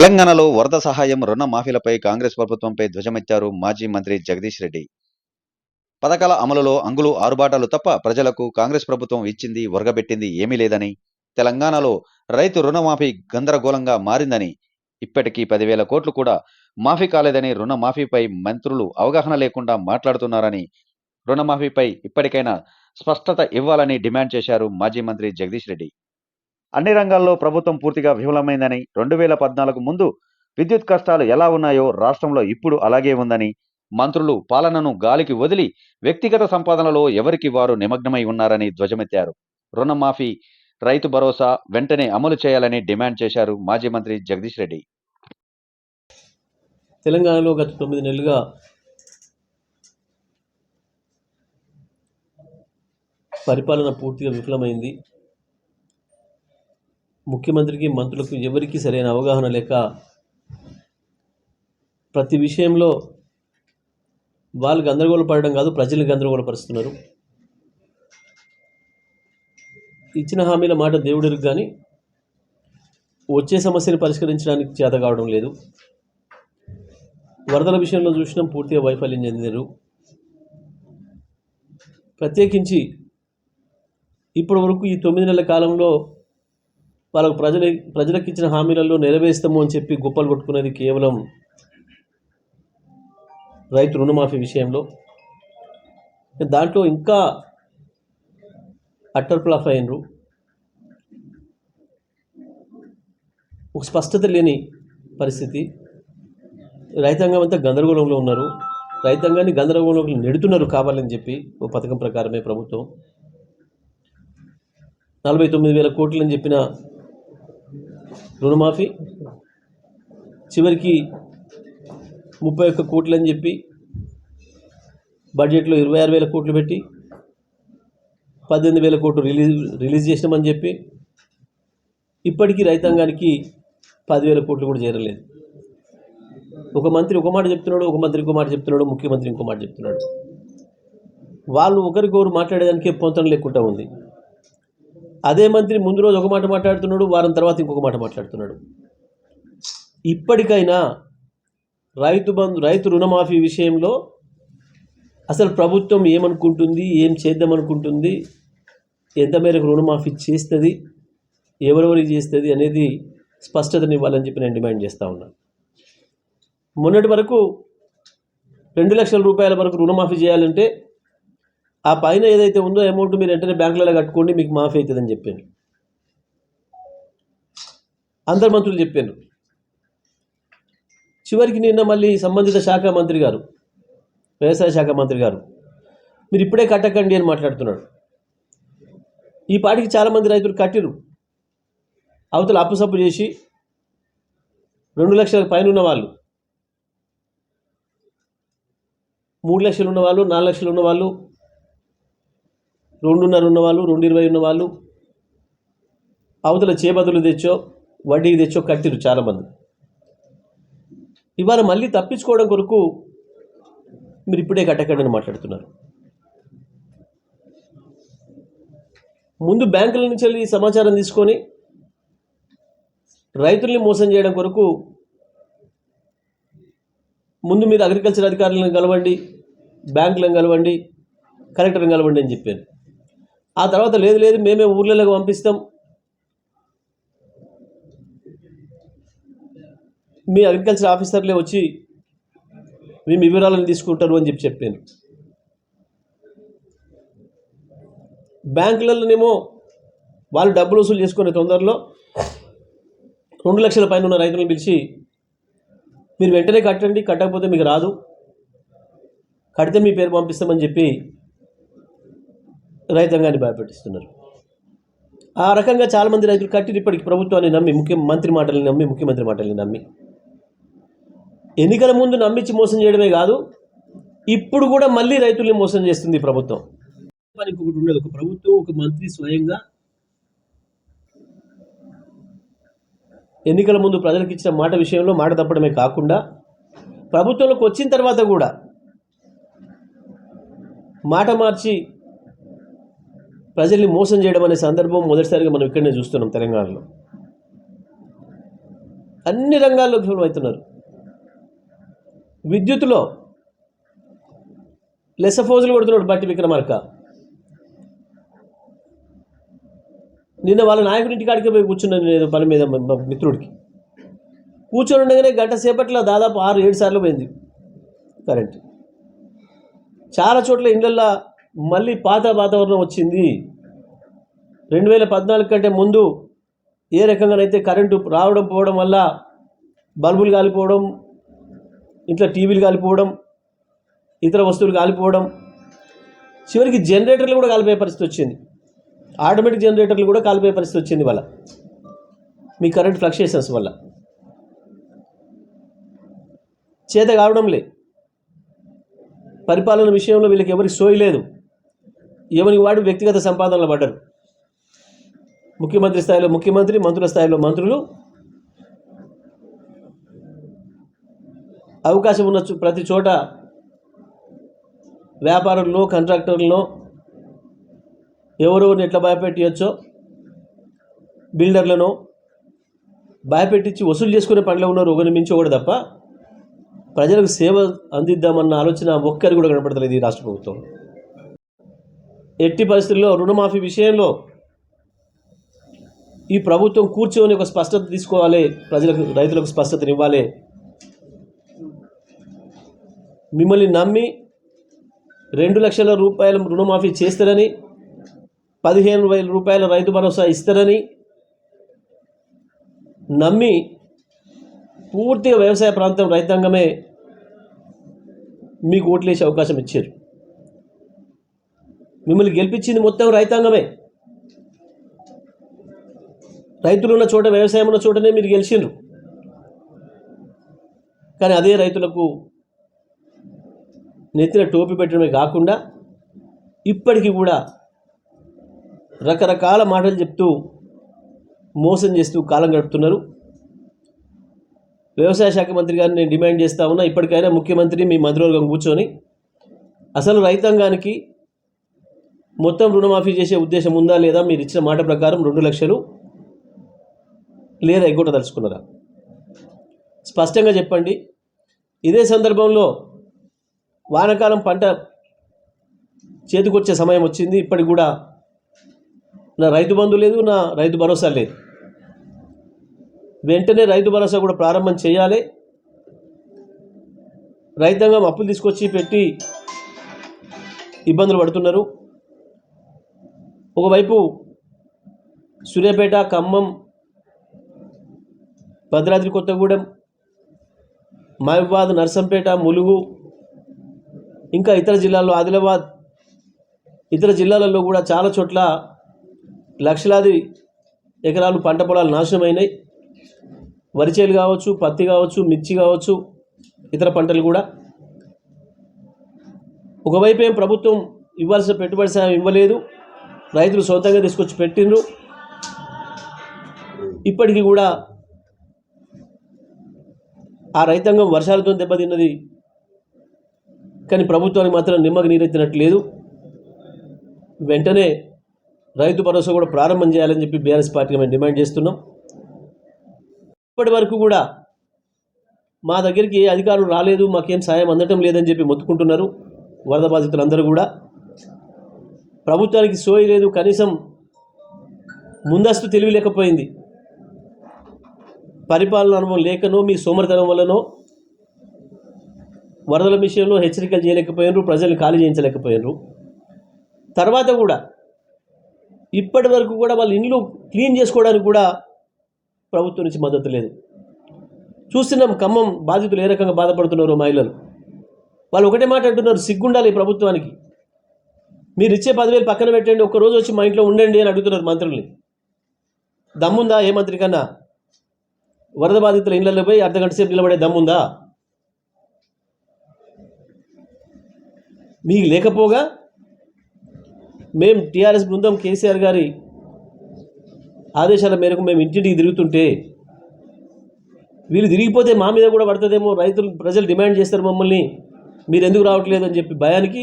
తెలంగాణలో వరద సహాయం రుణ మాఫీలపై కాంగ్రెస్ ప్రభుత్వంపై ధ్వజమెత్తారు మాజీ మంత్రి జగదీష్ రెడ్డి. పథకాల అమలులో అంగులు ఆరుబాటాలు తప్ప ప్రజలకు కాంగ్రెస్ ప్రభుత్వం ఇచ్చింది ఒరగబెట్టింది ఏమీ లేదని తెలంగాణలో రైతు రుణమాఫీ గందరగోళంగా మారిందని ఇప్పటికీ పదివేల కోట్లు కూడా మాఫీ కాలేదని రుణమాఫీపై మంత్రులు అవగాహన లేకుండా మాట్లాడుతున్నారని రుణమాఫీపై ఇప్పటికైనా స్పష్టత ఇవ్వాలని డిమాండ్ చేశారు మాజీ మంత్రి జగదీష్ రెడ్డి. అన్ని రంగాల్లో ప్రభుత్వం పూర్తిగా విఫలమైందని రెండు వేల పద్నాలుగు ముందు విద్యుత్ కష్టాలు ఎలా ఉన్నాయో రాష్ట్రంలో ఇప్పుడు అలాగే ఉందని మంత్రులు పాలనను గాలికి వదిలి వ్యక్తిగత సంపాదనలో ఎవరికి వారు నిమగ్నమై ఉన్నారని ధ్వజమెత్తారు. రుణమాఫీ రైతు భరోసా వెంటనే అమలు చేయాలని డిమాండ్ చేశారు మాజీ మంత్రి జగదీష్ రెడ్డి. తెలంగాణలో గత తొమ్మిది నెలలుగా పరిపాలన పూర్తిగా విఫలమైంది. ముఖ్యమంత్రికి మంత్రులకు ఎవరికీ సరైన అవగాహన లేక ప్రతి విషయంలో వాళ్ళు గందరగోళపడడం కాదు ప్రజలు గందరగోళపరుస్తున్నారు ఇచ్చిన హామీల మాట దేవుడికి కానీ వచ్చే సమస్యను పరిష్కరించడానికి చేత కావడం లేదు. వరదల విషయంలో చూసినాం పూర్తిగా వైఫల్యం చెందినారు. ప్రత్యేకించి ఇప్పటి వరకు ఈ తొమ్మిది నెలల కాలంలో వాళ్ళకు ప్రజల ప్రజలకు ఇచ్చిన హామీలలో నెరవేరుస్తాము అని చెప్పి గొప్పలు కొట్టుకునేది కేవలం రైతు రుణమాఫీ విషయంలో. దాంట్లో ఇంకా అట్టర్ ప్లాఫ్ అయినరు. ఒక స్పష్టత లేని పరిస్థితి. రైతాంగం అంతా గందరగోళంలో ఉన్నారు. రైతాంగాన్ని గందరగోళంలో నెడుతున్నారు కావాలని చెప్పి ఓ పథకం ప్రకారమే ప్రభుత్వం. నలభై తొమ్మిది వేల కోట్లని చెప్పిన రుణమాఫీ. చివరికి ముప్పై ఒక్క కోట్లు అని చెప్పి బడ్జెట్లో ఇరవై ఆరు వేల కోట్లు పెట్టి పద్దెనిమిది వేల కోట్లు రిలీజ్ రిలీజ్ చేసినామని చెప్పి ఇప్పటికీ రైతాంగానికి పదివేల కోట్లు కూడా చేరలేదు. ఒక మంత్రి ఒక మాట చెప్తున్నాడు ఒక మంత్రి ఇంకో మాట చెప్తున్నాడు ముఖ్యమంత్రి ఇంకో మాట చెప్తున్నాడు. వాళ్ళు ఒకరికొకరు మాట్లాడేదానికి పొంతన లేకుండా ఉంది. అదే మంత్రి ముందు రోజు ఒక మాట మాట్లాడుతున్నాడు వారం తర్వాత ఇంకొక మాట మాట్లాడుతున్నాడు. ఇప్పటికైనా రైతు బంధు రైతు రుణమాఫీ విషయంలో అసలు ప్రభుత్వం ఏమనుకుంటుంది ఏం చేద్దామనుకుంటుంది ఎంత మేరకు రుణమాఫీ చేస్తుంది ఎవరెవరికి చేస్తుంది అనేది స్పష్టతనివ్వాలని చెప్పి నేను డిమాండ్ చేస్తూ ఉన్నాను మొన్నటి వరకు రెండు లక్షల రూపాయల వరకు రుణమాఫీ చేయాలంటే ఆ పైన ఏదైతే ఉందో అమౌంట్ మీరు వెంటనే బ్యాంకులలో కట్టుకోండి మీకు మాఫీ అవుతుందని చెప్పాను. అందరు మంత్రులు చెప్పాను. చివరికి నిన్న మళ్ళీ సంబంధిత శాఖ మంత్రి గారు వ్యవసాయ శాఖ మంత్రి గారు మీరు ఇప్పుడే కట్టకండి అని మాట్లాడుతున్నాడు. ఈ పాటికి చాలామంది రైతులు కట్టిరు అవతల అప్పుసప్పు చేసి రెండు లక్షల పైన ఉన్న వాళ్ళు మూడు లక్షలు ఉన్న వాళ్ళు నాలుగు లక్షలు ఉన్న వాళ్ళు రెండున్నర ఉన్న వాళ్ళు రెండు ఇరవై ఉన్న వాళ్ళు అవతల చేబదులు తెచ్చో వడ్డీకి తెచ్చో కట్టిరు చాలామంది. ఇవాళ మళ్ళీ తప్పించుకోవడం కొరకు మీరు ఇప్పుడే కట్టకండి మాట్లాడుతున్నారు. ముందు బ్యాంకుల నుంచి వెళ్ళి సమాచారం తీసుకొని రైతుల్ని మోసం చేయడం కొరకు ముందు మీరు అగ్రికల్చర్ అధికారులను కలవండి బ్యాంకులను కలవండి కలెక్టర్ని కలవండి అని చెప్పాను ఆ తర్వాత లేదు లేదు మేమే ఊర్లలోకి పంపిస్తాం. మీ అగ్రికల్చర్ ఆఫీసర్లే వచ్చి మేము వివరాలను తీసుకుంటారు అని చెప్పి చెప్పాను. బ్యాంకులలోనేమో వాళ్ళు డబ్బులు వసూలు చేసుకునే తొందరలో రెండు లక్షల పైన ఉన్న రైతులను పిలిచి మీరు వెంటనే కట్టండి కట్టకపోతే మీకు రాదు. కడితే మీ పేరు పంపిస్తామని చెప్పి రైతాంగాన్ని భయపెట్టిస్తున్నారు. ఆ రకంగా చాలామంది రైతులు కట్టి ఇప్పటికి ప్రభుత్వాన్ని నమ్మి ముఖ్య మంత్రి మాటల్ని నమ్మి ముఖ్యమంత్రి మాటల్ని నమ్మి. ఎన్నికల ముందు నమ్మించి మోసం చేయడమే కాదు ఇప్పుడు కూడా మళ్ళీ రైతుల్ని మోసం చేస్తుంది ప్రభుత్వం. పనికి ఒకటి ఉండదు ఒక ప్రభుత్వం ఒక మంత్రి స్వయంగా ఎన్నికల ముందు ప్రజలకు ఇచ్చిన మాట విషయంలో మాట తప్పడమే కాకుండా ప్రభుత్వంలోకి వచ్చిన తర్వాత కూడా మాట మార్చి ప్రజల్ని మోసం చేయడం అనే సందర్భం మొదటిసారిగా మనం ఇక్కడనే చూస్తున్నాం తెలంగాణలో. అన్ని రంగాల్లో విఫలమవుతున్నారు. విద్యుత్లో లెసఫోజులు కొడుతున్నాడు బట్టి విక్రమార్క. నిన్న వాళ్ళ నాయకుడి ఇంటికాడికి పోయి కూర్చున్నాను నేను పని మీద మా- మిత్రుడికి. కూర్చొని ఉండగానే గంట సేపట్లో దాదాపు ఆరు ఏడు సార్లు పోయింది కరెంట్. చాలా చోట్ల ఇళ్ళల్లో మళ్ళీ పాత వాతావరణం వచ్చింది. రెండు వేల పద్నాలుగు కంటే ముందు ఏ రకంగానైతే కరెంటు రావడం పోవడం వల్ల బల్బులు కాలిపోవడం ఇంట్లో టీవీలు కాలిపోవడం ఇతర వస్తువులు కాలిపోవడం చివరికి జనరేటర్లు కూడా కాలిపోయే పరిస్థితి వచ్చింది. ఆటోమేటిక్ జనరేటర్లు కూడా కాలిపోయే పరిస్థితి వచ్చింది వల్ల మీ కరెంట్ ఫ్లక్చుయేషన్స్ వల్ల. చేత కావడం లే పరిపాలన విషయంలో వీళ్ళకి ఎవరికి సోయి లేదు వాడు వ్యక్తిగత సంపాదనలు పడ్డరు? ముఖ్యమంత్రి స్థాయిలో ముఖ్యమంత్రి మంత్రుల స్థాయిలో మంత్రులు. అవకాశం ఉన్న ప్రతి చోట వ్యాపారులను కాంట్రాక్టర్లను ఎవరెవరిని ఎట్లా భయపెట్టచ్చో బిల్డర్లను భయపెట్టించి వసూలు చేసుకునే పనిలో ఉన్నారు ఒకరిని మించి ఒకటి తప్ప ప్రజలకు సేవ అందిద్దామన్న ఆలోచన ఒక్కరి కూడా కనపడతలేదు ఈ రాష్ట్ర ప్రభుత్వం. ఎట్టి పరిస్థితుల్లో రుణమాఫీ విషయంలో ఈ ప్రభుత్వం కూర్చొని ఒక స్పష్టత తీసుకోవాలి ప్రజలకు రైతులకు స్పష్టతనివ్వాలి. మిమ్మల్ని నమ్మి రెండు లక్షల రూపాయల రుణమాఫీ చేస్తారని పదిహేను వేల రూపాయల రైతు భరోసా ఇస్తారని నమ్మి పూర్తిగా వ్యవసాయ ప్రాంతం రైతాంగమే మీకు ఓట్లేసే అవకాశం ఇచ్చారు. మిమ్మల్ని గెలిపించింది మొత్తం రైతాంగమే. రైతులు ఉన్న చోట వ్యవసాయం ఉన్న చోటనే మీరు గెలిచిండ్రు. కానీ అదే రైతులకు నెత్తిన టోపీ పెట్టడమే కాకుండా ఇప్పటికీ కూడా రకరకాల మాటలు చెప్తూ మోసం చేస్తూ కాలం గడుపుతున్నారు. వ్యవసాయ శాఖ మంత్రి గారిని నేను డిమాండ్ చేస్తా ఉన్నా ఇప్పటికైనా ముఖ్యమంత్రి మీ మంత్రివర్గం కూర్చొని. అసలు రైతాంగానికి మొత్తం రుణమాఫీ చేసే ఉద్దేశం ఉందా లేదా? మీరు ఇచ్చిన మాట ప్రకారం రెండు లక్షలు లేదా ఎగ్గొట్ట తలుచుకున్నారా? స్పష్టంగా చెప్పండి. ఇదే సందర్భంలో వానాకాలం పంట చేతికొచ్చే సమయం వచ్చింది. ఇప్పటికి కూడా నా రైతు బంధు లేదు నా రైతు భరోసా లేదు. వెంటనే రైతు భరోసా కూడా ప్రారంభం చేయాలి. రైతాంగం అప్పులు తీసుకొచ్చి పెట్టి ఇబ్బందులు పడుతున్నారు. ఒకవైపు సూర్యాపేట ఖమ్మం భద్రాద్రి కొత్తగూడెం మహబాద్ నర్సంపేట ములుగు ఇంకా ఇతర జిల్లాల్లో ఆదిలాబాద్ ఇతర జిల్లాలలో కూడా చాలా చోట్ల లక్షలాది ఎకరాలు పంట పొలాలు నాశనమైనాయి వరి చేలు కావచ్చు పత్తి కావచ్చు మిర్చి కావచ్చు ఇతర పంటలు కూడా. ఒకవైపు ఏం ప్రభుత్వం ఇవ్వాల్సిన పెట్టుబడి సాయం ఇవ్వలేదు. రైతులు సొంతంగా తీసుకొచ్చి పెట్టిండ్రు. ఇప్పటికీ కూడా ఆ రైతాంగం వర్షాలతో దెబ్బతిన్నది. కానీ ప్రభుత్వానికి మాత్రం నిమ్మకి నీరెత్తినట్టు లేదు వెంటనే రైతు భరోసా కూడా ప్రారంభం చేయాలని చెప్పి బీఆర్ఎస్ పార్టీగా మేము డిమాండ్ చేస్తున్నాం. ఇప్పటి వరకు కూడా మా దగ్గరికి ఏ అధికారులు రాలేదు మాకేం సాయం అందటం లేదని చెప్పి మొత్తుకుంటున్నారు. వరద బాధితులందరూ కూడా. ప్రభుత్వానికి సోయి లేదు కనీసం ముందస్తు తెలివి లేకపోయింది. పరిపాలన అనుభవం లేకనో మీ సోమరితనం వల్లనో వరదల విషయంలో హెచ్చరికలు చేయలేకపోయినారు ప్రజలు ఖాళీ చేయించలేకపోయినారు. తర్వాత కూడా ఇప్పటి వరకు కూడా వాళ్ళ ఇండ్లు క్లీన్ చేసుకోవడానికి కూడా ప్రభుత్వం నుంచి మద్దతు లేదు. చూస్తున్నాం ఖమ్మం బాధితులు ఏ రకంగా బాధపడుతున్నారో మహిళలు. వాళ్ళు ఒకటే మాట అంటున్నారు సిగ్గుండాలి ప్రభుత్వానికి. మీరు ఇచ్చే పదివేలు పక్కన పెట్టండి ఒక్క రోజు వచ్చి మా ఇంట్లో ఉండండి అని అడుగుతున్నారు మంత్రుల్ని. దమ్ముందా ఏ మంత్రి కన్నా? వరద బాధితుల ఇళ్ళలో పోయి అర్ధ గంట సేపు నిలబడే దమ్ముందా? మీకు లేకపోగా మేం టీఆర్ఎస్ బృందం కేసీఆర్ గారి ఆదేశాల మేరకు మేము ఇంటింటికి తిరుగుతుంటే వీళ్ళు తిరిగిపోతే మా మీద కూడా పడుతుందేమో రైతులు ప్రజలు డిమాండ్ చేస్తారు మమ్మల్ని మీరు ఎందుకు రావట్లేదు అని చెప్పి భయానికి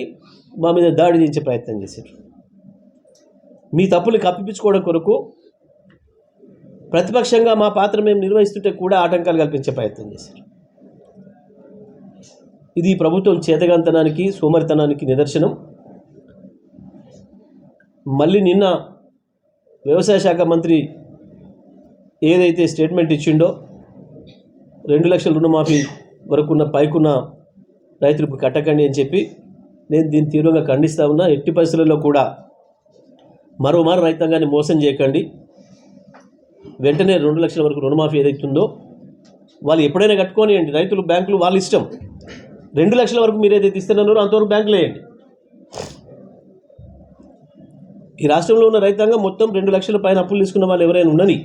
మా మీద దాడి చేయించే ప్రయత్నం చేశారు. మీ తప్పులు కప్పిపించుకోవడం కొరకు ప్రతిపక్షంగా మా పాత్ర మేము నిర్వహిస్తుంటే కూడా ఆటంకాలు కల్పించే ప్రయత్నం చేశారు. ఇది ప్రభుత్వం చేతగాంతనానికి సోమరితనానికి నిదర్శనం. మళ్ళీ నిన్న వ్యవసాయ శాఖ మంత్రి ఏదైతే స్టేట్మెంట్ ఇచ్చిండో రెండు లక్షల రుణమాఫీ వరకున్న పైకున్న రైతులు ఇప్పుడు కట్టకండి అని చెప్పి నేను దీన్ని తీవ్రంగా ఖండిస్తా ఉన్నా. ఎట్టి పరిస్థితుల్లో కూడా మరోమారు రైతాంగాన్ని మోసం చేయకండి. వెంటనే రెండు లక్షల వరకు రుణమాఫీ ఏదైతుందో వాళ్ళు ఎప్పుడైనా కట్టుకోనియండి రైతులు బ్యాంకులు వాళ్ళ ఇష్టం. రెండు లక్షల వరకు మీరు ఏదైతే ఇస్తున్నారో అంతవరకు బ్యాంకులు వేయండి. ఈ రాష్ట్రంలో ఉన్న రైతాంగం మొత్తం రెండు లక్షల పైన అప్పులు తీసుకున్న వాళ్ళు ఎవరైనా ఉన్నని.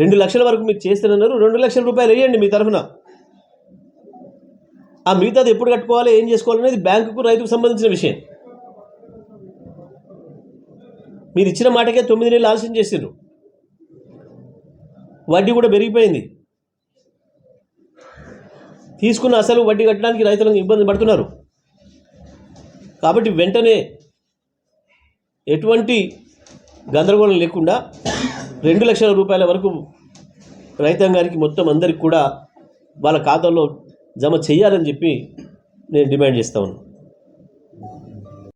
రెండు లక్షల వరకు మీరు చేస్తున్నారు రెండు లక్షల రూపాయలు వేయండి మీ తరఫున. ఆ మిగతాది ఎప్పుడు కట్టుకోవాలి ఏం చేసుకోవాలనేది బ్యాంకుకు రైతుకు సంబంధించిన విషయం. మీరు ఇచ్చిన మాటకే తొమ్మిది నెలలు ఆలస్యం చేసిండ్రు. వడ్డీ కూడా పెరిగిపోయింది. తీసుకున్న అసలు వడ్డీ కట్టడానికి రైతులకు ఇబ్బంది పడుతున్నారు. కాబట్టి వెంటనే ఎటువంటి గందరగోళం లేకుండా రెండు లక్షల రూపాయల వరకు రైతాంగానికి మొత్తం అందరికి కూడా వాళ్ళ ఖాతాలో జమ చేయాలని చెప్పి నేను డిమాండ్ చేస్తా ఉన్నాను